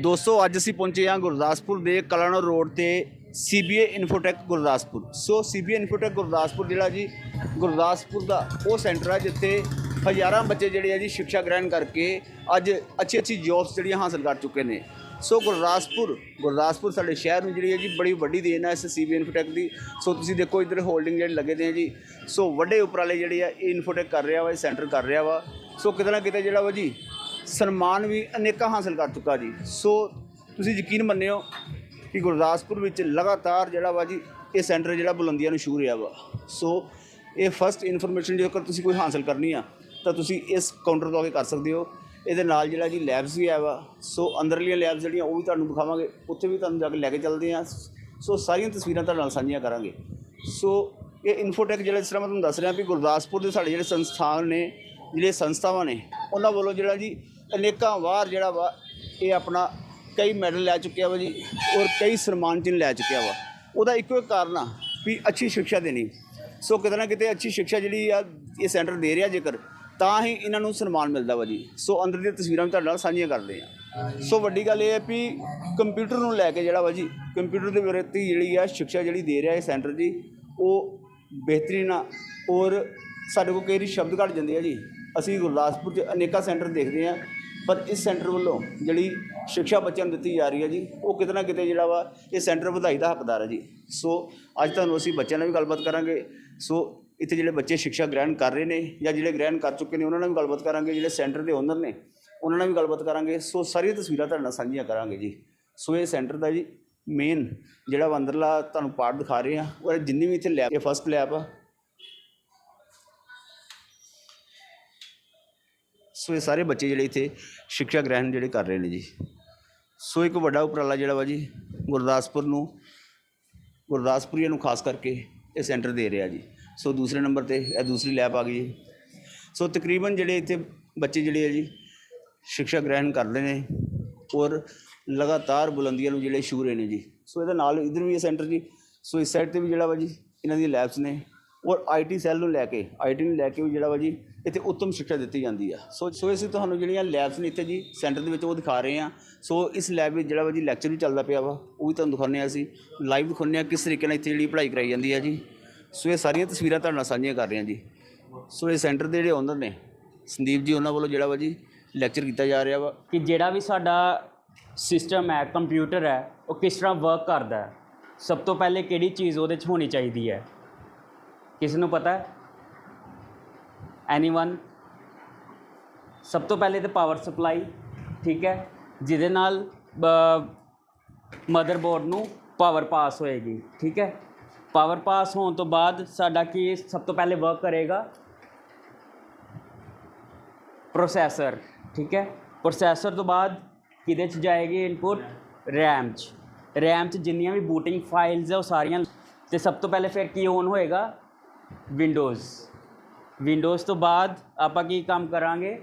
ਦੋਸਤੋ, ਅੱਜ ਅਸੀਂ ਪਹੁੰਚੇ ਹਾਂ ਗੁਰਦਾਸਪੁਰ ਦੇ ਕਲਾਨੌਰ ਰੋਡ ਤੇ CBA Infotech Gurdaspur. So, CBA Infotech Gurdaspur ਜਿਹੜਾ ਜੀ, ਗੁਰਦਾਸਪੁਰ ਦਾ ਉਹ ਸੈਂਟਰ ਆ ਜਿੱਥੇ ਹਜ਼ਾਰਾਂ ਬੱਚੇ ਜਿਹੜੇ ਆ ਜੀ ਸਿੱਖਿਆ ਗ੍ਰਹਿਣ ਕਰਕੇ ਅੱਜ ਅੱਛੀ ਅੱਛੀ ਜੌਬਸ ਜਿਹੜੀਆਂ ਹਾਸਲ ਕਰ ਚੁੱਕੇ ਨੇ। ਸੋ, ਗੁਰਦਾਸਪੁਰ ਗੁਰਦਾਸਪੁਰ ਸਾਡੇ ਸ਼ਹਿਰ ਨੂੰ ਜਿਹੜੀ ਹੈ ਜੀ ਬੜੀ ਵੱਡੀ ਦੇਣ ਹੈ ਇਸ ਸੀਬੀਏ ਇਨਫੋਟੈਕ ਦੀ। ਸੋ, ਤੁਸੀਂ ਦੇਖੋ ਇੱਧਰ ਹੋਲਡਿੰਗ ਜਿਹੜੇ ਲੱਗੇ ਦੇ ਆ ਜੀ। ਸੋ, ਵੱਡੇ ਉਪਰਾਲੇ ਜਿਹੜੇ ਆ ਇਹ ਇਨਫੋਟੈਕ ਕਰ ਰਿਹਾ ਵਾ, ਇਹ ਸੈਂਟਰ ਕਰ ਰਿਹਾ ਵਾ। ਸੋ, ਕਿਤੇ ਨਾ ਕਿਤੇ ਜਿਹੜਾ ਵਾ ਜੀ ਸਨਮਾਨ ਵੀ ਅਨੇਕਾਂ ਹਾਸਲ ਕਰ ਚੁੱਕਾ ਜੀ। ਸੋ ਤੁਸੀਂ ਯਕੀਨ ਮੰਨਿਓ ਕਿ ਗੁਰਦਾਸਪੁਰ ਵਿੱਚ ਲਗਾਤਾਰ ਜਿਹੜਾ ਵਾ ਜੀ, ਇਹ ਸੈਂਟਰ ਜਿਹੜਾ ਬੁਲੰਦੀਆਂ ਨੂੰ ਛੂ ਰਿਹਾ ਵਾ। ਸੋ ਇਹ ਫਸਟ ਇਨਫੋਰਮੇਸ਼ਨ ਜੇਕਰ ਤੁਸੀਂ ਕੋਈ ਹਾਸਲ ਕਰਨੀ ਆ, ਤਾਂ ਤੁਸੀਂ ਇਸ ਕਾਊਂਟਰ ਤੋਂ ਆ ਕੇ ਕਰ ਸਕਦੇ ਹੋ। ਇਹਦੇ ਨਾਲ ਜਿਹੜਾ ਜੀ ਲੈਬਸ ਵੀ ਆ ਵਾ। ਸੋ ਅੰਦਰਲੀਆਂ ਲੈਬਸ ਜਿਹੜੀਆਂ, ਉਹ ਵੀ ਤੁਹਾਨੂੰ ਦਿਖਾਵਾਂਗੇ ਉੱਥੇ ਵੀ ਤੁਹਾਨੂੰ ਜਾ ਕੇ ਲੈ ਕੇ ਚੱਲਦੇ ਆ। ਸੋ ਸਾਰੀਆਂ ਤਸਵੀਰਾਂ ਤੁਹਾਡੇ ਨਾਲ ਸਾਂਝੀਆਂ ਕਰਾਂਗੇ। ਸੋ ਇਹ ਇਨਫੋਟੈਕ ਜਿਹੜਾ, ਜਿਸ ਤਰ੍ਹਾਂ ਮੈਂ ਤੁਹਾਨੂੰ ਦੱਸ ਰਿਹਾ ਵੀ ਗੁਰਦਾਸਪੁਰ ਦੇ ਸਾਡੇ ਜਿਹੜੇ ਸੰਸਥਾਨ ਨੇ, ਜਿਹੜੇ ਸੰਸਥਾਵਾਂ ਨੇ, ਉਹਨਾਂ ਵੱਲੋਂ ਜਿਹੜਾ ਜੀ ਅਨੇਕਾਂ ਵਾਰ ਜਿਹੜਾ ਵਾ ਇਹ ਆਪਣਾ ਕਈ ਮੈਡਲ ਲੈ ਚੁੱਕਿਆ ਵਾ ਜੀ ਔਰ ਕਈ ਸਨਮਾਨ ਚਿੰਨ੍ਹ ਲੈ ਚੁੱਕਿਆ ਵਾ। ਉਹਦਾ ਇੱਕੋ ਇੱਕ ਕਾਰਨ ਆ ਵੀ ਅੱਛੀ ਸਿੱਖਿਆ ਦੇਣੀ। ਸੋ ਕਿਤੇ ਨਾ ਕਿਤੇ ਅੱਛੀ ਸਿੱਖਿਆ ਜਿਹੜੀ ਆ, ਇਹ ਸੈਂਟਰ ਦੇ ਰਿਹਾ ਜੇਕਰ, ਤਾਂ ਹੀ ਇਹਨਾਂ ਨੂੰ ਸਨਮਾਨ ਮਿਲਦਾ ਵਾ ਜੀ। ਸੋ ਅੰਦਰ ਦੀਆਂ ਤਸਵੀਰਾਂ ਵੀ ਤੁਹਾਡੇ ਨਾਲ ਸਾਂਝੀਆਂ ਕਰਦੇ ਆ। ਸੋ ਵੱਡੀ ਗੱਲ ਇਹ ਹੈ ਵੀ ਕੰਪਿਊਟਰ ਨੂੰ ਲੈ ਕੇ ਜਿਹੜਾ ਵਾ ਜੀ, ਕੰਪਿਊਟਰ ਦੇ ਵਿਰਤੀ ਜਿਹੜੀ ਆ ਸਿੱਖਿਆ ਜਿਹੜੀ ਦੇ ਰਿਹਾ ਇਹ ਸੈਂਟਰ ਜੀ, ਉਹ ਬਿਹਤਰੀਨ ਆ ਔਰ ਸਾਡੇ ਕੋਲ ਕਈ ਸ਼ਬਦ ਘੱਟ ਜਾਂਦੇ ਆ ਜੀ। ਅਸੀਂ ਗੁਰਦਾਸਪੁਰ 'ਚ ਅਨੇਕਾਂ ਸੈਂਟਰ ਦੇਖਦੇ ਆ। ਪਰ ਇਸ ਸੈਂਟਰ ਵੱਲੋਂ ਜਿਹੜੀ ਸਿੱਖਿਆ ਬੱਚਿਆਂ ਨੂੰ ਦਿੱਤੀ ਜਾ ਰਹੀ ਹੈ ਜੀ, ਉਹ ਕਿਤੇ ਨਾ ਕਿਤੇ ਜਿਹੜਾ ਵਾ, ਇਹ ਸੈਂਟਰ ਵਧਾਈ ਦਾ ਹੱਕਦਾਰ ਹੈ ਜੀ। ਸੋ ਅੱਜ ਤੁਹਾਨੂੰ ਅਸੀਂ ਬੱਚਿਆਂ ਨਾਲ ਵੀ ਗੱਲਬਾਤ ਕਰਾਂਗੇ। ਸੋ ਇੱਥੇ ਜਿਹੜੇ ਬੱਚੇ ਸਿੱਖਿਆ ਗ੍ਰਹਿਣ ਕਰ ਰਹੇ ਨੇ ਜਾਂ ਜਿਹੜੇ ਗ੍ਰਹਿਣ ਕਰ ਚੁੱਕੇ ਨੇ, ਉਹਨਾਂ ਨਾਲ ਵੀ ਗੱਲਬਾਤ ਕਰਾਂਗੇ। ਜਿਹੜੇ ਸੈਂਟਰ ਦੇ ਓਨਰ ਨੇ, ਉਹਨਾਂ ਨਾਲ ਵੀ ਗੱਲਬਾਤ ਕਰਾਂਗੇ। ਸੋ ਸਾਰੀਆਂ ਤਸਵੀਰਾਂ ਤੁਹਾਡੇ ਨਾਲ ਸਾਂਝੀਆਂ ਕਰਾਂਗੇ ਜੀ। ਸੋ ਇਹ ਸੈਂਟਰ ਦਾ ਜੀ ਮੇਨ ਜਿਹੜਾ ਵਾ ਅੰਦਰਲਾ ਤੁਹਾਨੂੰ ਪਾਰਟ ਦਿਖਾ ਰਹੇ ਆ ਔਰ ਜਿੰਨੀ ਵੀ ਇੱਥੇ ਲੈਬ ਇਹ ਫਸਟ ਲੈਬ ਆ ਸੋ ਇਹ ਸਾਰੇ ਬੱਚੇ ਜਿਹੜੇ ਇੱਥੇ ਸਿੱਖਿਆ ਗ੍ਰਹਿਣ ਜਿਹੜੇ ਕਰ ਰਹੇ ਨੇ ਜੀ। ਸੋ ਇੱਕ ਵੱਡਾ ਉਪਰਾਲਾ ਜਿਹੜਾ ਵਾ ਜੀ, ਗੁਰਦਾਸਪੁਰ ਨੂੰ, ਗੁਰਦਾਸਪੁਰੀਆਂ ਨੂੰ ਖਾਸ ਕਰਕੇ ਇਹ ਸੈਂਟਰ ਦੇ ਰਿਹਾ ਜੀ। ਸੋ ਦੂਸਰੇ ਨੰਬਰ ਤੇ ਇਹ ਦੂਸਰੀ ਲੈਬ ਆ ਗਈ ਜੀ। ਸੋ ਤਕਰੀਬਨ ਜਿਹੜੇ ਇੱਥੇ ਬੱਚੇ ਜਿਹੜੇ ਆ ਜੀ, ਸਿੱਖਿਆ ਗ੍ਰਹਿਣ ਕਰਦੇ ਨੇ ਔਰ ਲਗਾਤਾਰ ਬੁਲੰਦੀਆਂ ਨੂੰ ਜਿਹੜੇ ਛੂ ਰਹੇ ਨੇ ਜੀ। ਸੋ ਇਹਦੇ ਨਾਲ ਇਧਰ ਵੀ ਇਹ ਸੈਂਟਰ ਜੀ। ਸੋ ਇਸ ਸਾਈਡ ਤੇ ਵੀ ਜਿਹੜਾ ਵਾ ਜੀ, ਇਹਨਾਂ ਦੀਆਂ ਲੈਬਸ ਨੇ। ਔਰ ਆਈਟੀ ਸੈੱਲ ਨੂੰ ਲੈ ਕੇ ਆਈਟੀ ਨੂੰ ਲੈ ਕੇ ਵੀ ਜਿਹੜਾ ਵਾ ਜੀ, ਇੱਥੇ ਉੱਤਮ ਸਿੱਖਿਆ ਦਿੱਤੀ ਜਾਂਦੀ ਆ। ਸੋ ਸੋ ਅਸੀਂ ਤੁਹਾਨੂੰ ਜਿਹੜੀਆਂ ਲੈਬਸ ਨੇ ਇੱਥੇ ਜੀ ਸੈਂਟਰ ਦੇ ਵਿੱਚ ਉਹ ਦਿਖਾ ਰਹੇ ਆ। ਸੋ ਇਸ ਲੈਬ ਵਿੱਚ ਜਿਹੜਾ ਵਾ ਜੀ ਲੈਕਚਰ ਵੀ ਚੱਲਦਾ ਪਿਆ ਵਾ, ਉਹ ਵੀ ਤੁਹਾਨੂੰ ਦਿਖਾਉਂਦੇ ਆ ਅਸੀਂ। ਲਾਈਵ ਦਿਖਾਉਂਦੇ ਆ ਕਿਸ ਤਰੀਕੇ ਨਾਲ ਇੱਥੇ ਜਿਹੜੀ ਪੜ੍ਹਾਈ ਕਰਾਈ ਜਾਂਦੀ ਆ ਜੀ। ਸੋ ਇਹ ਸਾਰੀਆਂ ਤਸਵੀਰਾਂ ਤੁਹਾਡੇ ਨਾਲ ਸਾਂਝੀਆਂ ਕਰ ਰਹੇ ਹਾਂ ਜੀ। ਸੋ ਇਹ ਸੈਂਟਰ ਦੇ ਜਿਹੜੇ ਓਨਰ ਨੇ, ਸੰਦੀਪ ਜੀ, ਉਹਨਾਂ ਵੱਲੋਂ ਜਿਹੜਾ ਵਾ ਜੀ ਲੈਕਚਰ ਕੀਤਾ ਜਾ ਰਿਹਾ ਵਾ। ਕਿ ਜਿਹੜਾ ਵੀ ਸਾਡਾ ਸਿਸਟਮ ਹੈ ਕੰਪਿਊਟਰ ਹੈ, ਉਹ ਕਿਸ ਤਰ੍ਹਾਂ ਵਰਕ ਕਰਦਾ ਹੈ? ਸਭ ਤੋਂ ਪਹਿਲੇ ਕਿਹੜੀ ਚੀਜ਼ ਉਹਦੇ 'ਚ ਹੋਣੀ ਚਾਹੀਦੀ ਹੈ? ਕਿਸ ਨੂੰ ਪਤਾ ਹੈ ਐਨੀਵਨ ਸਭ ਤੋਂ ਪਹਿਲੇ ਤਾਂ ਪਾਵਰ ਸਪਲਾਈ ਠੀਕ ਹੈ ਜਿਹਦੇ ਨਾਲ ਮਦਰਬੋਰਡ ਨੂੰ ਪਾਵਰ ਪਾਸ ਹੋਏਗੀ ਠੀਕ ਹੈ ਪਾਵਰ ਪਾਸ ਹੋਣ ਤੋਂ ਬਾਅਦ ਸਾਡਾ ਕੀ ਸਭ ਤੋਂ ਪਹਿਲੇ ਵਰਕ ਕਰੇਗਾ ਪ੍ਰੋਸੈਸਰ ਠੀਕ ਹੈ ਪ੍ਰੋਸੈਸਰ ਤੋਂ ਬਾਅਦ ਕਿਹਦੇ ਚ ਜਾਏਗੀ ਇਨਪੁਟ ਰੈਮ ਚ ਰੈਮ ਚ ਜਿੰਨੀਆਂ ਵੀ ਬੂਟਿੰਗ ਫਾਈਲਸ ਹੈ ਉਹ ਸਾਰੀਆਂ ਤੇ ਸਭ ਤੋਂ ਪਹਿਲੇ ਫਿਰ ਕੀ ਔਨ ਹੋਏਗਾ ਵਿੰਡੋਜ਼ ਵਿੰਡੋਜ਼ ਤੋਂ ਬਾਅਦ ਆਪਾਂ ਕੀ ਕੰਮ ਕਰਾਂਗੇ?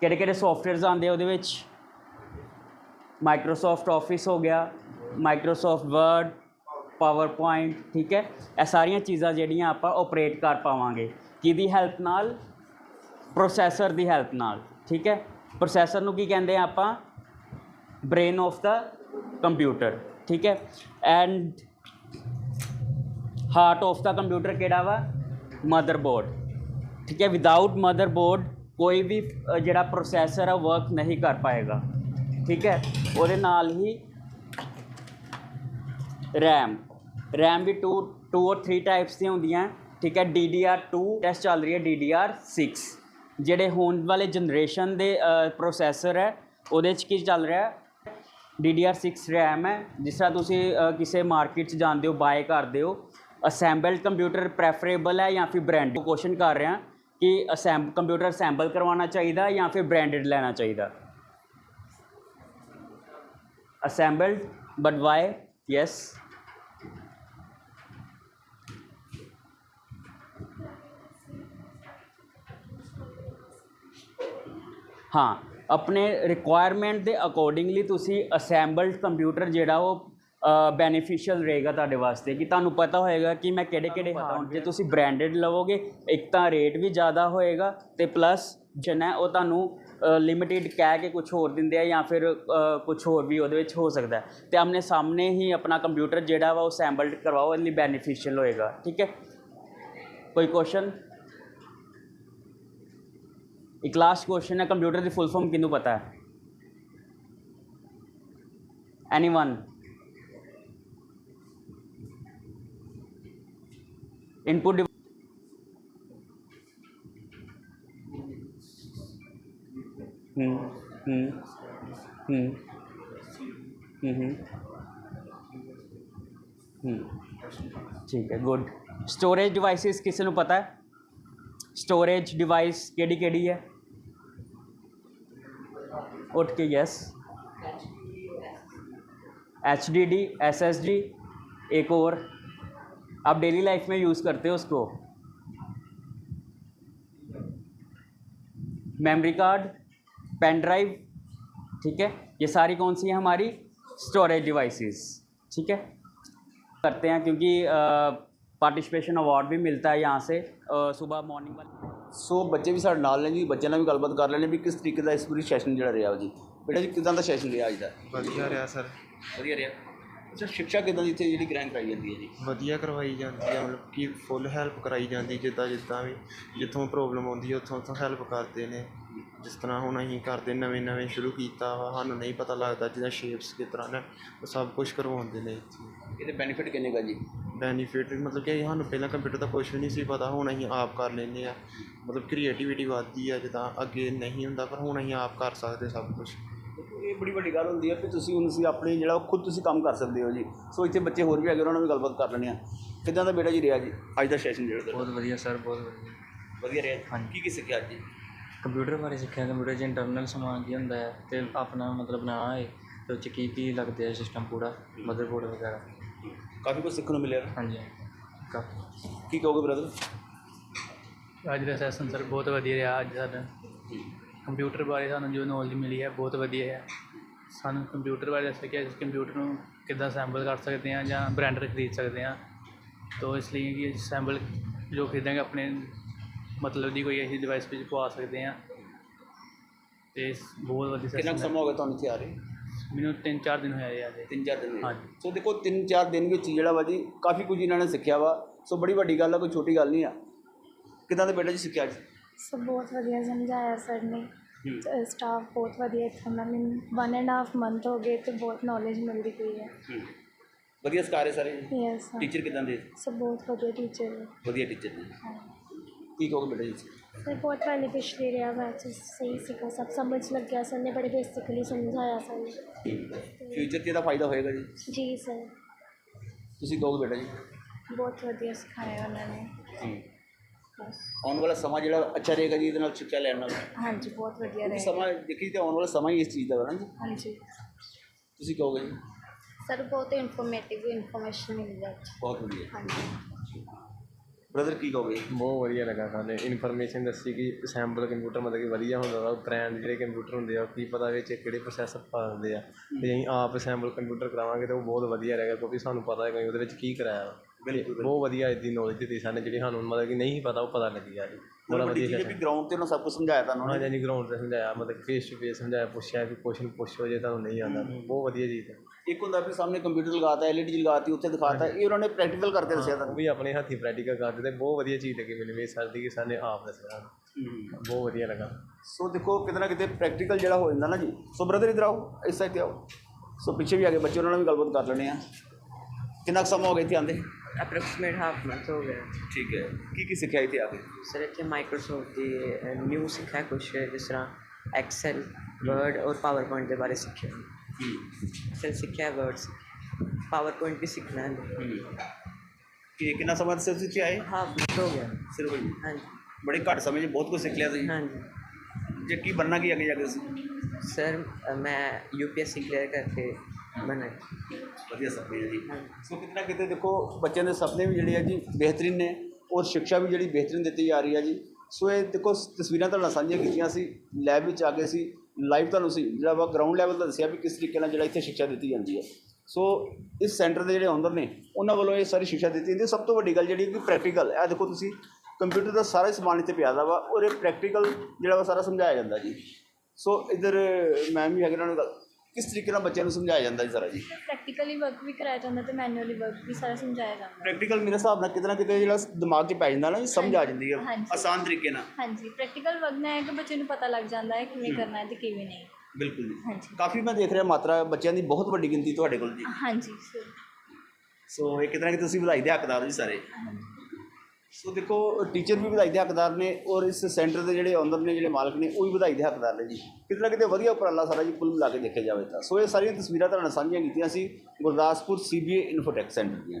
ਕਿਹੜੇ ਕਿਹੜੇ ਸੌਫਟਵੇਅਰਸ ਆਉਂਦੇ ਉਹਦੇ ਵਿੱਚ? ਮਾਈਕਰੋਸਾਫਟ ਆਫਿਸ ਹੋ ਗਿਆ ਮਾਈਕਰੋਸਾਫਟ ਵਰਡ ਪਾਵਰਪੁਆਇੰਟ ਠੀਕ ਹੈ? ਇਹ ਸਾਰੀਆਂ ਚੀਜ਼ਾਂ ਜਿਹੜੀਆਂ ਆਪਾਂ ਆਪਰੇਟ ਕਰ ਪਾਵਾਂਗੇ। ਕਿਹਦੀ ਹੈਲਪ ਨਾਲ? ਪ੍ਰੋਸੈਸਰ ਦੀ ਹੈਲਪ ਨਾਲ, ਠੀਕ ਹੈ? ਪ੍ਰੋਸੈਸਰ ਨੂੰ ਕੀ ਕਹਿੰਦੇ ਆ ਆਪਾਂ? ਬ੍ਰੇਨ ਆਫ ਦਾ ਕੰਪਿਊਟਰ ਠੀਕ ਹੈ? And heart of the computer ਕਿਹੜਾ ਵਾ? ਮਦਰਬੋਰਡ ਠੀਕ ਹੈ ਵਿਦਆਊਟ ਮਦਰਬੋਰਡ ਕੋਈ ਵੀ ਜਿਹੜਾ ਪ੍ਰੋਸੈਸਰ ਆ ਵਰਕ ਨਹੀਂ ਕਰ ਪਾਏਗਾ। ਠੀਕ ਹੈ, ਉਹਦੇ ਨਾਲ ਹੀ RAM RAM ਵੀ 2 2 ਔਰ 3 ਟਾਈਪਸ ਦੀਆਂ ਹੁੰਦੀਆਂ। ਠੀਕ ਹੈ DDR2 ਟੈਸਟ ਚੱਲ ਰਹੀ ਹੈ DDR6 ਜਿਹੜੇ ਹੋਣ ਵਾਲੇ ਜਨਰੇਸ਼ਨ ਦੇ ਪ੍ਰੋਸੈਸਰ ਹੈ, ਉਹਦੇ 'ਚ ਕੀ ਚੱਲ ਰਿਹਾ? ਹੈ DDR6 RAM ਹੈ। ਜਿਸ ਤਰ੍ਹਾਂ ਤੁਸੀਂ ਕਿਸੇ ਮਾਰਕੀਟ 'ਚ ਜਾਂਦੇ ਹੋ ਬਾਏ ਕਰਦੇ ਹੋ ਅਸੈਂਬਲਡ ਕੰਪਿਊਟਰ ਪ੍ਰੈਫਰੇਬਲ ਹੈ ਜਾਂ ਫਿਰ ਬ੍ਰਾਂਡਡ ਕੁਐਸਚਨ ਕਰ ਰਿਹਾ ਕਿ ਅਸੈਂਬ, ਕੰਪਿਊਟਰ ਅਸੈਂਬਲ ਕਰਵਾਉਣਾ ਚਾਹੀਦਾ ਜਾਂ ਫਿਰ ਬ੍ਰਾਂਡਡ ਲੈਣਾ ਚਾਹੀਦਾ? ਅਸੈਂਬਲਡ ਬਟ why? ਯੈਸ ਹਾਂ, ਆਪਣੇ ਰਿਕੁਆਇਰਮੈਂਟ ਦੇ ਅਕੋਰਡਿੰਗਲੀ ਤੁਸੀਂ ਅਸੈਂਬਲਡ ਕੰਪਿਊਟਰ ਜਿਹੜਾ ਉਹ ਬੈਨੀਫੀਸ਼ੀਅਲ ਰਹੇਗਾ ਤੁਹਾਡੇ ਵਾਸਤੇ ਕਿ ਤੁਹਾਨੂੰ ਪਤਾ ਹੋਏਗਾ ਕਿ ਮੈਂ ਕਿਹੜੇ ਕਿਹੜੇ ਹਾਂ ਜੇ ਤੁਸੀਂ ਬ੍ਰਾਂਡਡ ਲਵੋਗੇ ਇੱਕ ਤਾਂ ਰੇਟ ਵੀ ਜ਼ਿਆਦਾ ਹੋਏਗਾ ਤੇ ਪਲੱਸ ਜਨ ਉਹ ਤੁਹਾਨੂੰ ਲਿਮਿਟਿਡ ਕਹਿ ਕੇ ਕੁਝ ਹੋਰ ਦਿੰਦੇ ਆ ਜਾਂ ਫਿਰ ਕੁਝ ਹੋਰ ਵੀ ਉਹਦੇ ਵਿੱਚ ਹੋ ਸਕਦਾ। ਤੇ ਆਪਣੇ ਸਾਹਮਣੇ ਹੀ ਆਪਣਾ ਕੰਪਿਊਟਰ ਜਿਹੜਾ ਵਾ ਉਹ ਸੈਂਬਲਡ ਕਰਵਾਓ ਇਹਦੇ ਲਈ ਬੈਨੀਫੀਸ਼ੀਅਲ ਹੋਏਗਾ ਠੀਕ ਹੈ? ਕੋਈ ਕੁਐਸਚਨ ਇੱਕ ਲਾਸਟ ਕੁਐਸਚਨ ਹੈ ਕੰਪਿਊਟਰ ਦੀ ਫੁੱਲ ਫਾਰਮ ਕਿਹਨੂੰ ਪਤਾ ਹੈ? Anyone input hmm, hmm, hmm, ठीक है गुड स्टोरेज डिवाइसेस किसी को पता है? स्टोरेज डिवाइस केड़ी केड़ी है? उठ के yes H D D S S D एक और. आप डेली लाइफ में यूज़ करते हो उसको मेमोरी कार्ड पेन ड्राइव ठीक है ये सारी कौन सी हैं हमारी स्टोरेज डिवाइसेस ठीक है करते हैं क्योंकि पार्टिसिपेशन अवार्ड भी मिलता है यहाँ से अ, सुबह मॉर्निंग वाले ਸੋ ਬੱਚੇ ਵੀ ਸਾਡੇ ਨਾਲ ਨੇ ਜੀ ਬੱਚਿਆਂ ਨਾਲ ਵੀ ਗੱਲਬਾਤ ਕਰ ਲੈਣੇ ਵੀ ਕਿਸ ਤਰੀਕੇ ਦਾ ਇਸ ਪੂਰੀ ਸੈਸ਼ਨ ਜਿਹੜਾ ਰਿਹਾ ਵਾ ਜੀ ਬੇਟਾ ਜੀ ਕਿਦਾਂ ਦਾ ਸੈਸ਼ਨ ਰਿਹਾ ਅੱਜ ਦਾ ਵਧੀਆ ਰਿਹਾ ਸਰ ਵਧੀਆ ਰਿਹਾ ਅੱਛਾ ਸਿੱਖਿਆ ਕਿਦਾਂ ਦੀ ਇੱਥੇ ਜਿਹੜੀ ਗ੍ਰਹਿਣ ਕਰਾਈ ਜਾਂਦੀ ਹੈ ਜੀ? ਵਧੀਆ ਕਰਵਾਈ ਜਾਂਦੀ ਹੈ ਮਤਲਬ ਕਿ ਫੁੱਲ ਹੈਲਪ ਕਰਾਈ ਜਾਂਦੀ ਜਿੱਦਾਂ ਜਿੱਦਾਂ ਵੀ ਜਿੱਥੋਂ ਪ੍ਰੋਬਲਮ ਆਉਂਦੀ ਹੈ ਉੱਥੋਂ ਉੱਥੋਂ ਹੈਲਪ ਕਰਦੇ ਨੇ। ਜਿਸ ਤਰ੍ਹਾਂ ਹੁਣ ਅਸੀਂ ਕਰਦੇ ਨਵੇਂ ਨਵੇਂ ਸ਼ੁਰੂ ਕੀਤਾ ਵਾ ਸਾਨੂੰ ਨਹੀਂ ਪਤਾ ਲੱਗਦਾ ਜਿਹਦਾ ਸ਼ੇਪਸ ਕਿਸ ਤਰ੍ਹਾਂ ਨੇ ਉਹ ਸਭ ਕੁਝ ਕਰਵਾਉਂਦੇ ਨੇ ਇੱਥੇ। ਇਹਦੇ ਬੈਨੀਫਿਟ ਕਿੰਨੇ ਗਾ ਜੀ? ਬੈਨੀਫਿਟ ਮਤਲਬ ਕਿ ਸਾਨੂੰ ਪਹਿਲਾਂ ਕੰਪਿਊਟਰ ਦਾ ਕੁਝ ਵੀ ਨਹੀਂ ਸੀ ਪਤਾ ਹੁਣ ਅਸੀਂ ਆਪ ਕਰ ਲੈਂਦੇ ਆ। ਮਤਲਬ ਕ੍ਰੀਏਟੀਵਿਟੀ ਵੱਧਦੀ ਆ ਜਿੱਦਾਂ ਅੱਗੇ ਨਹੀਂ ਹੁੰਦਾ ਪਰ ਹੁਣ ਅਸੀਂ ਆਪ ਕਰ ਸਕਦੇ ਸਭ ਕੁਝ ਬੜੀ ਵੱਡੀ ਗੱਲ ਹੁੰਦੀ ਹੈ ਕਿ ਤੁਸੀਂ ਹੁਣ ਤੁਸੀਂ ਆਪਣੇ ਜਿਹੜਾ ਉਹ ਖੁਦ ਤੁਸੀਂ ਕੰਮ ਕਰ ਸਕਦੇ ਹੋ ਜੀ। ਸੋ ਇੱਥੇ ਬੱਚੇ ਹੋਰ ਵੀ ਹੈਗੇ ਉਹਨਾਂ ਨਾਲ ਵੀ ਗੱਲਬਾਤ ਕਰ ਲੈਣੇ ਆ ਕਿਦਾਂ ਦਾ ਬੇਟਾ ਜੀ ਰਿਹਾ ਜੀ? ਅੱਜ ਦਾ ਸੈਸ਼ਨ ਜਿਹੜਾ? ਬਹੁਤ ਵਧੀਆ ਸਰ ਬਹੁਤ ਵਧੀਆ। ਵਧੀਆ ਰਿਹਾ? ਹਾਂਜੀ। ਕੀ ਕੀ ਸਿੱਖਿਆ ਅੱਜ? ਜੀ ਕੰਪਿਊਟਰ ਬਾਰੇ ਸਿੱਖਿਆ ਕੰਪਿਊਟਰ 'ਚ ਇੰਟਰਨਲ ਸਮਾਨ ਕੀ ਹੁੰਦਾ ਹੈ ਤੇ ਆਪਣਾ ਮਤਲਬ ਬਣਾਉਣਾ ਹੈ ਤੇ ਉਹ 'ਚ ਕੀ ਕੀ ਲੱਗਦੇ ਆ ਸਿਸਟਮ ਪੂਰਾ ਮਦਰਬੋਰਡ ਵਗੈਰਾ। ਕਾਫੀ ਕੁਝ ਸਿੱਖਣ ਨੂੰ ਮਿਲਿਆ ਹਾਂਜੀ ਕਾਫੀ ਕੀ ਕਹੋਗੇ ਬ੍ਰਦਰ ਅੱਜ ਦਾ ਸੈਸ਼ਨ ਸਰ ਬਹੁਤ ਵਧੀਆ ਰਿਹਾ ਅੱਜ ਸਾਡਾ। ਕੰਪਿਊਟਰ ਬਾਰੇ ਸਾਨੂੰ ਜੋ ਨੌਲੇਜ ਮਿਲੀ ਹੈ ਬਹੁਤ ਵਧੀਆ ਹੈ। ਸਾਨੂੰ ਕੰਪਿਊਟਰ ਬਾਰੇ ਦੱਸਿਆ ਕਿ ਅਸੀਂ ਕੰਪਿਊਟਰ ਨੂੰ ਕਿੱਦਾਂ ਅਸੈਂਬਲ ਕਰ ਸਕਦੇ ਹਾਂ ਜਾਂ ਬ੍ਰਾਂਡਰ ਖਰੀਦ ਸਕਦੇ ਹਾਂ। ਤੋ ਇਸ ਲਈ ਕਿ ਅਸੈਂਬਲ ਜੋ ਖਰੀਦਾਂਗੇ ਆਪਣੇ ਮਤਲਬ ਦੀ ਕੋਈ ਐਸੀ ਡਿਵਾਈਸ ਵਿੱਚ ਪਵਾ ਸਕਦੇ ਹਾਂ। ਤੇ ਇਸ ਬਹੁਤ ਵਧੀਆ ਕਿੰਨਾ ਕੁ ਸਮਾਂ ਹੋ ਗਿਆ ਤੁਹਾਨੂੰ ਇੱਥੇ ਆ ਰਹੇ? ਮੈਨੂੰ 3-4 ਦਿਨ ਹੋਏ ਆ ਜੀ। ਤਿੰਨ ਚਾਰ ਦਿਨ। ਹਾਂਜੀ। ਸੋ ਦੇਖੋ ਤਿੰਨ ਚਾਰ ਦਿਨ ਵਿੱਚ ਹੀ ਜਿਹੜਾ ਵਾ ਜੀ ਕਾਫੀ ਕੁਝ ਇਹਨਾਂ ਨੇ ਸਿੱਖਿਆ ਵਾ। ਸੋ ਬੜੀ ਵੱਡੀ ਗੱਲ ਆ ਕੋਈ ਛੋਟੀ ਗੱਲ ਨਹੀਂ ਆ। ਕਿਦਾਂ ਦੇ ਬੇਟਾ ਜੀ ਸਿੱਖਿਆ ਅੱਜ? ਸਭ ਬਹੁਤ ਵਧੀਆ ਸਮਝਾਇਆ ਸਰ ਨੇ। ਸਟਾਫ ਬਹੁਤ ਵਧੀਆ ਇੱਥੋਂ ਦਾ ਮੈਨੂੰ ਵਨ ਐਂਡ ਹਾਫ ਮੰਥ ਹੋ ਗਏ ਤੇ ਬਹੁਤ ਨੌਲੇਜ ਮਿਲਦੀ ਪਈ ਹੈ ਵਧੀਆ ਸਿਖਾ ਰਹੇ ਸਾਰੇ ਯੈਸ ਟੀਚਰ ਕਿਦਾਂ ਦੇ ਸਭ ਬਹੁਤ ਵਧੀਆ ਟੀਚਰ ਹੈ ਵਧੀਆ ਟੀਚਰ ਨੇ ਕੀ ਕਹੋਗੇ ਬੇਟਾ ਜੀ ਸਰ ਬਹੁਤ ਬੈਨੀਫਿਸ਼ਲੀ ਰਿਹਾ ਬੈਚ ਸਹੀ ਸਿੱਖਾ ਸਭ ਸਮਝ ਲੱਗ ਗਿਆ ਸਰ ਨੇ ਬੜੇ ਬੇਸਿਕਲੀ ਸਮਝਾਇਆ ਸਾਨੂੰ ਫਿਊਚਰ 'ਚ ਇਹਦਾ ਫਾਇਦਾ ਹੋਏਗਾ ਜੀ ਜੀ ਸਰ ਤੁਸੀਂ ਕਹੋਗੇ ਬੇਟਾ ਜੀ ਬਹੁਤ ਵਧੀਆ ਸਿਖਾਇਆ ਉਹਨਾਂ ਨੇ ਬਸ ਆਉਣ ਵਾਲਾ ਸਮਾਂ ਜਿਹੜਾ ਅੱਛਾ ਰਹੇਗਾ ਜੀ ਇਹਦੇ ਨਾਲ ਸਿੱਖਿਆ ਲੈਣ ਨਾਲ। ਹਾਂਜੀ ਬਹੁਤ ਵਧੀਆ ਕਿਉਂਕਿ ਰਹੇ ਸਮਾਂ ਦੇਖੀ ਤੇ ਆਉਣ ਵਾਲਾ ਸਮਾਂ ਹੀ ਇਸ ਚੀਜ਼ ਦਾ ਵਾ ਨਾ ਜੀ। ਹਾਂਜੀ। ਤੁਸੀਂ ਕਹੋਗੇ ਜੀ? ਸਰ ਬਹੁਤ ਇਨਫੋਰਮੇਟਿਵ ਇਨਫੋਰਮੇਸ਼ਨ ਮਿਲੀ ਹੈ। ਬਹੁਤ ਵਧੀਆ। ਹਾਂਜੀ। ਬ੍ਰਦਰ ਕੀ ਕਹੋਗੇ? ਬਹੁਤ ਵਧੀਆ ਲੱਗਾ ਸਾਨੂੰ। ਇਨਫੋਰਮੇਸ਼ਨ ਦੱਸੀ ਕਿ ਅਸੈਂਬਲ ਕੰਪਿਊਟਰ ਮਤਲਬ ਕਿ ਵਧੀਆ ਹੁੰਦਾ ਵਾ। ਬ੍ਰਾਂਡ ਜਿਹੜੇ ਕੰਪਿਊਟਰ ਹੁੰਦੇ ਆ ਉਹ ਕੀ ਪਤਾ ਵਿੱਚ ਕਿਹੜੇ ਪ੍ਰੋਸੈਸਰ ਪਾ ਦਿੰਦੇ ਆ। ਤੇ ਅਸੀਂ ਆਪ ਅਸੈਂਬਲ ਕੰਪਿਊਟਰ ਕਰਾਵਾਂਗੇ ਤੇ ਉਹ ਬਹੁਤ ਵਧੀਆ ਰਹੇਗਾ ਕਿਉਂਕਿ ਸਾਨੂੰ ਪਤਾ ਹੈ ਕਿ ਉਹਦੇ ਵਿੱਚ ਕੀ ਕਰਾਇਆ ਵਾ। ਬਹੁਤ ਵਧੀਆ ਇਹਦੀ ਨੌਲੇਜ ਦਿੱਤੀ ਸਾਨੂੰ ਜਿਹੜੀ ਸਾਨੂੰ ਮਤਲਬ ਕਿ ਨਹੀਂ ਪਤਾ ਉਹ ਪਤਾ ਲੱਗੀ ਆ ਜੀ। ਬੜਾ ਵਧੀਆ ਵੀ ਗਰਾਊਂਡ ਤੇ ਉਹਨਾਂ ਸਭ ਕੁਝ ਸਮਝਾਇਆ ਤੁਹਾਨੂੰ ਹਾਂ ਜੀ ਗਰਾਊਂਡ ਤੇ ਸਮਝਾਇਆ ਮਤਲਬ ਫੇਸ ਟੂ ਫੇਸ ਸਮਝਾਇਆ ਪੁੱਛਿਆ ਕਿ ਕੁਐਸਚਨ ਪੁੱਛੋ ਜੇ ਤੁਹਾਨੂੰ ਨਹੀਂ ਆਉਂਦਾ। ਬਹੁਤ ਵਧੀਆ ਚੀਜ਼ ਹੈ। ਇੱਕ ਹੁੰਦਾ ਵੀ ਸਾਹਮਣੇ ਕੰਪਿਊਟਰ ਲਗਾਤਾ ਐਲਈਡੀ ਲਗਾਤੀ ਉੱਥੇ ਦਿਖਾਤਾ ਇਹ ਉਹਨਾਂ ਨੇ ਪ੍ਰੈਕਟੀਕਲ ਕਰਕੇ ਦੱਸਿਆ ਤੁਹਾਨੂੰ ਵੀ ਆਪਣੇ ਹੱਥੀਂ ਪ੍ਰੈਕਟੀਕਲ ਕਰਦੇ ਤੇ ਬਹੁਤ ਵਧੀਆ ਚੀਜ਼ ਲੱਗੀ ਮੈਨੂੰ ਵੀ ਸਰ ਦੀ ਕਿ ਸਾਨੇ ਆਪ ਦੱਸਿਆ। ਬਹੁਤ ਵਧੀਆ ਲੱਗਾ। ਸੋ ਦੇਖੋ ਕਿਤੇ ਨਾ ਕਿਤੇ ਪ੍ਰੈਕਟੀਕਲ ਜਿਹੜਾ ਹੋ ਜਾਂਦਾ ਨਾ ਜੀ। ਸੋ ਬ੍ਰਦਰ ਇਧਰ ਆਓ ਇਸ ਸਾਈਡ ਤੇ ਆਓ। ਸੋ ਪਿੱਛੇ ਵੀ ਆ ਗਏ ਬੱਚੇ ਉਹਨਾਂ ਨਾਲ ਵੀ ਗੱਲਬਾਤ ਕਰ ਲੈਣੇ ਆ ਕਿੰਨਾ ਕੁ ਸਮਾਂ ਹੋ ਗਿਆ ਇੱਥੇ ਆਂਦੇ ਅਪਰੋਕਸੀਮੇਟ ਹਾਫ ਮੰਥ ਹੋ ਗਿਆ ਠੀਕ ਹੈ ਕੀ ਕੀ ਸਿੱਖਿਆ ਇੱਥੇ ਆ ਕੇ ਸਰ ਇੱਥੇ ਮਾਈਕਰੋਸਾਫਟ ਦੀ ਨਿਊ ਸਿੱਖਿਆ ਕੁਛ ਜਿਸ ਤਰ੍ਹਾਂ ਐਕਸਲ ਵਰਡ ਔਰ ਪਾਵਰਪੁਆਇੰਟ ਦੇ ਬਾਰੇ ਸਿੱਖਿਆ ਐਕਸਲ ਸਿੱਖਿਆ ਵਰਡ ਪਾਵਰਪੁਆਇੰਟ ਵੀ ਸਿੱਖਣਾ ਹੈ ਕਿ ਕਿੰਨਾ ਸਮਾਂ ਸਿਰਫ ਇੱਥੇ ਆਏ ਹਾਫ ਮੰਥ ਹੋ ਗਿਆ ਸਿਰਫ ਜੀ ਹਾਂਜੀ ਬੜੇ ਘੱਟ ਸਮੇਂ 'ਚ ਬਹੁਤ ਕੁਝ ਸਿੱਖ ਲਿਆ ਤੁਸੀਂ ਹਾਂਜੀ ਜੇ ਕੀ ਬਣਨਾ ਕੀ ਅੱਗੇ ਜਾ ਕੇ ਤੁਸੀਂ ਸਰ ਅ, ਮੈਂ ਯੂਪੀਐਸਸੀ ਕਲੀਅਰ ਕਰਕੇ ਬਣਾ ਵਧੀਆ ਸੁਪਨੇ ਜੀ। ਸੋ ਕਿਤੇ ਨਾ ਕਿਤੇ ਦੇਖੋ ਬੱਚਿਆਂ ਦੇ ਸੁਪਨੇ ਵੀ ਜਿਹੜੇ ਆ ਜੀ ਬਿਹਤਰੀਨ ਨੇ ਔਰ ਸਿੱਖਿਆ ਵੀ ਜਿਹੜੀ ਬਿਹਤਰੀਨ ਦਿੱਤੀ ਜਾ ਰਹੀ ਹੈ ਜੀ। ਸੋ ਇਹ ਦੇਖੋ ਤਸਵੀਰਾਂ ਤੁਹਾਡੇ ਨਾਲ ਸਾਂਝੀਆਂ ਕੀਤੀਆਂ ਸੀ ਲੈਬ ਵਿੱਚ ਆ ਕੇ ਸੀ ਲਾਈਵ ਤੁਹਾਨੂੰ ਸੀ ਜਿਹੜਾ ਵਾ ਗਰਾਊਂਡ ਲੈਵਲ ਦਾ ਦੱਸਿਆ ਵੀ ਕਿਸ ਤਰੀਕੇ ਨਾਲ ਜਿਹੜਾ ਇੱਥੇ ਸਿੱਖਿਆ ਦਿੱਤੀ ਜਾਂਦੀ ਹੈ। ਸੋ ਇਸ ਸੈਂਟਰ ਦੇ ਜਿਹੜੇ ਓਨਰ ਨੇ ਉਹਨਾਂ ਵੱਲੋਂ ਇਹ ਸਾਰੀ ਸਿੱਖਿਆ ਦਿੱਤੀ ਜਾਂਦੀ ਹੈ। ਸਭ ਤੋਂ ਵੱਡੀ ਗੱਲ ਜਿਹੜੀ ਕਿ ਪ੍ਰੈਕਟੀਕਲ ਇਹ ਦੇਖੋ ਤੁਸੀਂ ਕੰਪਿਊਟਰ ਦਾ ਸਾਰਾ ਸਮਾਨ ਇੱਥੇ ਪਿਆ ਦਾ ਵਾ ਔਰ ਇਹ ਪ੍ਰੈਕਟੀਕਲ ਜਿਹੜਾ ਵਾ ਸਾਰਾ ਸਮਝਾਇਆ ਜਾਂਦਾ ਜੀ। ਸੋ ਇਧਰ ਮੈਮ ਵੀ ਹੈਗੇ ਉਹਨਾਂ ਨੂੰ ਗੱਲ- ਕਿਸ ਤਰੀਕੇ ਨਾਲ ਬੱਚਿਆਂ ਨੂੰ ਸਮਝਾਇਆ ਜਾਂਦਾ ਜੀ ਸਾਰਾ ਜੀ? ਪ੍ਰੈਕਟੀਕਲੀ ਵਰਕ ਵੀ ਕਰਾਇਆ ਜਾਂਦਾ ਤੇ ਮੈਨੂਅਲੀ ਵਰਕ ਵੀ ਸਾਰਾ ਸਮਝਾਇਆ ਜਾਂਦਾ। ਪ੍ਰੈਕਟੀਕਲ ਮੇਰੇ ਹਿਸਾਬ ਨਾਲ ਕਿਤੇ ਨਾ ਕਿਤੇ ਜਿਹੜਾ ਦਿਮਾਗ 'ਚ ਪੈ ਜਾਂਦਾ ਨਾ ਸਮਝ ਆ ਜਾਂਦੀ ਹੈ ਹਾਂਜੀ। ਆਸਾਨ ਤਰੀਕੇ ਨਾਲ। ਹਾਂਜੀ। ਪ੍ਰੈਕਟੀਕਲ ਵਰਕ ਨਾਲ ਹੈ ਕਿ ਬੱਚੇ ਨੂੰ ਪਤਾ ਲੱਗ ਜਾਂਦਾ ਹੈ ਕਿਵੇਂ ਕਰਨਾ ਹੈ ਤੇ ਕਿਵੇਂ ਨਹੀਂ। ਬਿਲਕੁਲ ਜੀ। ਹਾਂਜੀ। ਕਾਫੀ ਮੈਂ ਦੇਖ ਰਿਹਾ ਮਾਤਰਾ ਬੱਚਿਆਂ ਦੀ ਬਹੁਤ ਵੱਡੀ ਗਿਣਤੀ ਤੁਹਾਡੇ ਕੋਲ ਜੀ। ਹਾਂਜੀ ਸਰ ਸੋ ਇਹ ਕਿਤੇ ਨਾ ਕਿਤੇ ਤੁਸੀਂ ਵਧਾਈ ਦੇ ਹੱਕਦਾਰ ਹੋ ਜੀ ਸਾਰੇ। ਸੋ ਦੇਖੋ ਟੀਚਰ ਵੀ ਵਧਾਈ ਦੇ ਹੱਕਦਾਰ ਨੇ ਔਰ ਇਸ ਸੈਂਟਰ ਦੇ ਜਿਹੜੇ ਓਨਰ ਨੇ, ਜਿਹੜੇ ਮਾਲਕ ਨੇ, ਉਹ ਵੀ ਵਧਾਈ ਦੇ ਹੱਕਦਾਰ ਨੇ ਜੀ। ਕਿਤੇ ਨਾ ਕਿਤੇ ਵਧੀਆ ਉਪਰਾਲਾ ਸਾਰਾ ਜੀ ਕੁੱਲ ਮਿਲਾ ਕੇ ਦੇਖਿਆ ਜਾਵੇ ਤਾਂ। ਸੋ ਇਹ ਸਾਰੀਆਂ ਤਸਵੀਰਾਂ ਤੁਹਾਡੇ ਨਾਲ ਸਾਂਝੀਆਂ ਕੀਤੀਆਂ ਸੀ ਗੁਰਦਾਸਪੁਰ ਸੀਬੀਏ ਇਨਫੋਟੈਕ ਸੈਂਟਰ ਦੀਆਂ